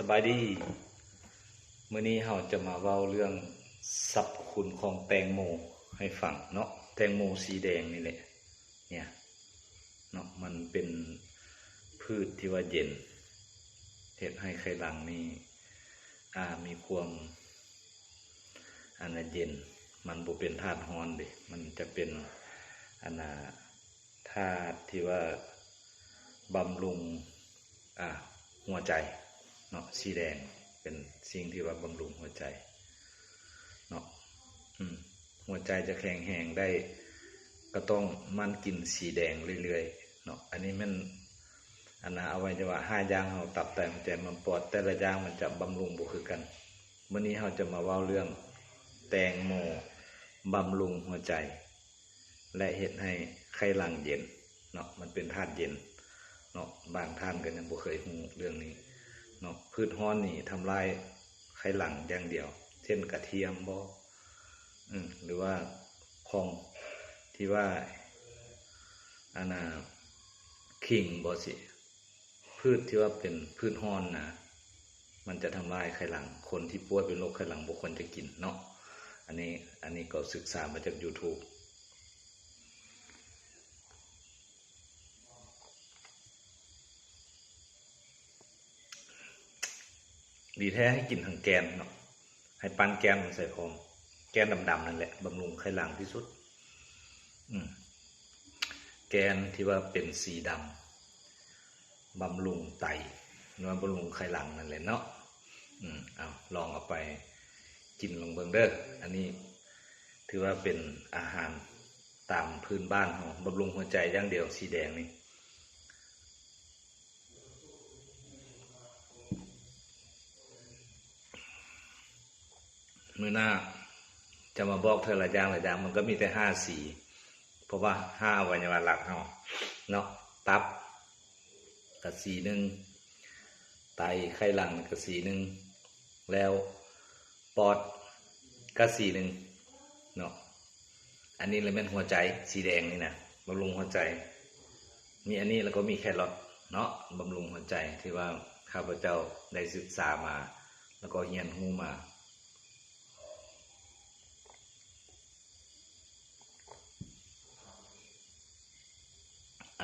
สบายดีเมื้อนี้เราจะมาเว้าเรื่องสรรพคุณของแตงโมให้ฟังเนาะแตงโมสีแดงนี่แหละ เนี่ยเนาะมันเป็นพืชที่ว่าเย็นเฮ็ดให้ไขหลังนี่อ่ามีความอันน่ะเย็น มันบ่เป็นธาตุร้อนเด้มันจะเป็นอันน่ะธาตุที่ว่าบำรุงอ่าหัวใจ เนาะสีแดงเป็นสิ่งที่ว่าบำรุงหัวใจเนาะหัวใจจะแข็งแรงได้ ก็ต้องมันกินสีแดงเรื่อยๆเนาะอันนี้มันอันนะเอาไว้จะว่าห้าอย่างเราตับแต่หัวใจมันปอดแต่ละอย่างมันจะบำรุงบ่คือกันวันนี้เราจะมาเว้าเรื่องแตงโมบำรุงหัวใจ และเฮ็ดให้ไข้ลังเย็นเนาะมันเป็นธาตุเย็นเนาะบางท่านก็ยังบ่เคยฮู้เรื่องนี้ เนาะพืชฮ้อนนี่ทำลายไขหลังอย่างเดียว เช่นกระเทียมบ่อืหรือว่าของที่ว่าอันน่ะขิงบ่สิพืชที่ว่าเป็นพืชฮ้อนนะมันจะทำลายไขหลัง คนที่ป่วยเป็นโรคไขหลังบ่ควรจะกินเนาะอันนี้อันนี้ก็ศึกษามาจาก YouTube ดีแท้ให้กินทั้งแกนเนาะให้ปั้นแกนมันใส่พร้อมแกนดำๆนั่นแหละบำรุงไขหลังที่สุด อืมแกนที่ว่าเป็นสีดำบำรุงไตนวลบำรุงไขหลังนั่นแหละเนาะอืมเอาลองเอาไปกินลงเบิงเด้ออันนี้ถือว่าเป็นอาหารตามพื้นบ้านของบำรุงหัวใจอย่างเดียวสีแดงนี่ มือหน้า จะมาบอกเธอละอย่างละอย่างมันก็มีแต่ห้าสีเพราะว่าห้าอวัยวะหลักเนาะเนาะตับกับสีหนึ่งไตไข้หลังกับสีหนึ่งแล้วปอดก็สีหนึ่งเนาะอันนี้เลยเป็นหัวใจสีแดงนี่นะบำรุงหัวใจ มีอันนี้แล้วก็มีแครอทเนาะบำรุงหัวใจที่ว่าข้าพเจ้าได้ศึกษามา แล้วก็เรียนรู้มา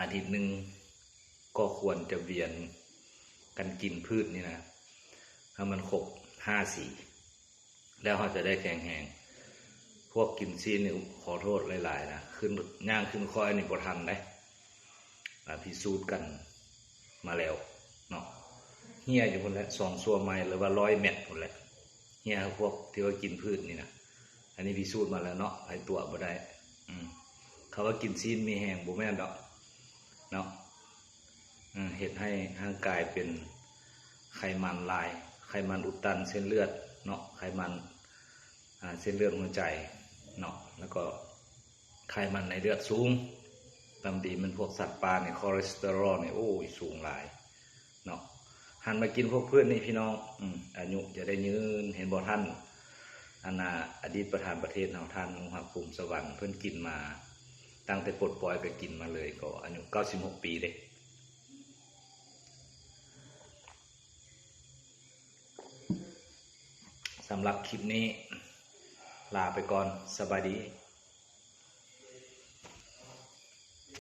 อาทิตย์หนึ่งก็ควรจะเวียนกันกินพืชนี่นะถ้ามันครบห้าสีแล้วเขาจะได้แข็งแรงพวกกินซีนี่ขอโทษหลาย ๆ นะขึ้นย่างขึ้นคอยนี่บ่ทันได้พิสูจน์กันมาแล้วเนาะเฮียอยู่คนละสองซัวไม้หรือว่าร้อยเม็ดคนละเฮียพวกที่ว่ากินพืชนี่นะอันนี้พิสูจน์มาแล้วเนาะไอตัวบ่ได้ อืมเขาว่ากินซีนมีแหงบ่แม่นดอก เนาะเห็ดให้ร่างกายเป็นไขมันลาย ไขมันอุดตันเส้นเลือดเนาะไขมันเส้นเลือดหัวใจเนาะแล้วก็ไขมันในเลือดสูงตามดีมันพวกสัตว์ปลาเนี่ยคอเลสเตอรอลเนี่ยโอ้ยสูงหลายเนาะหันมากินพวกเพื่อนนี่พี่น้องอืมอายุจะได้ยืนเห็นบ่ท่านอานาอดีตประธานประเทศเราท่านองค์ภูมิสวรรค์เพิ่อนกินมา ตั้งแต่ปลดปล่อยก็กินมาเลยก็อายุ96ปีเด้สำหรับคลิปนี้ ลาไปก่อนสบายดี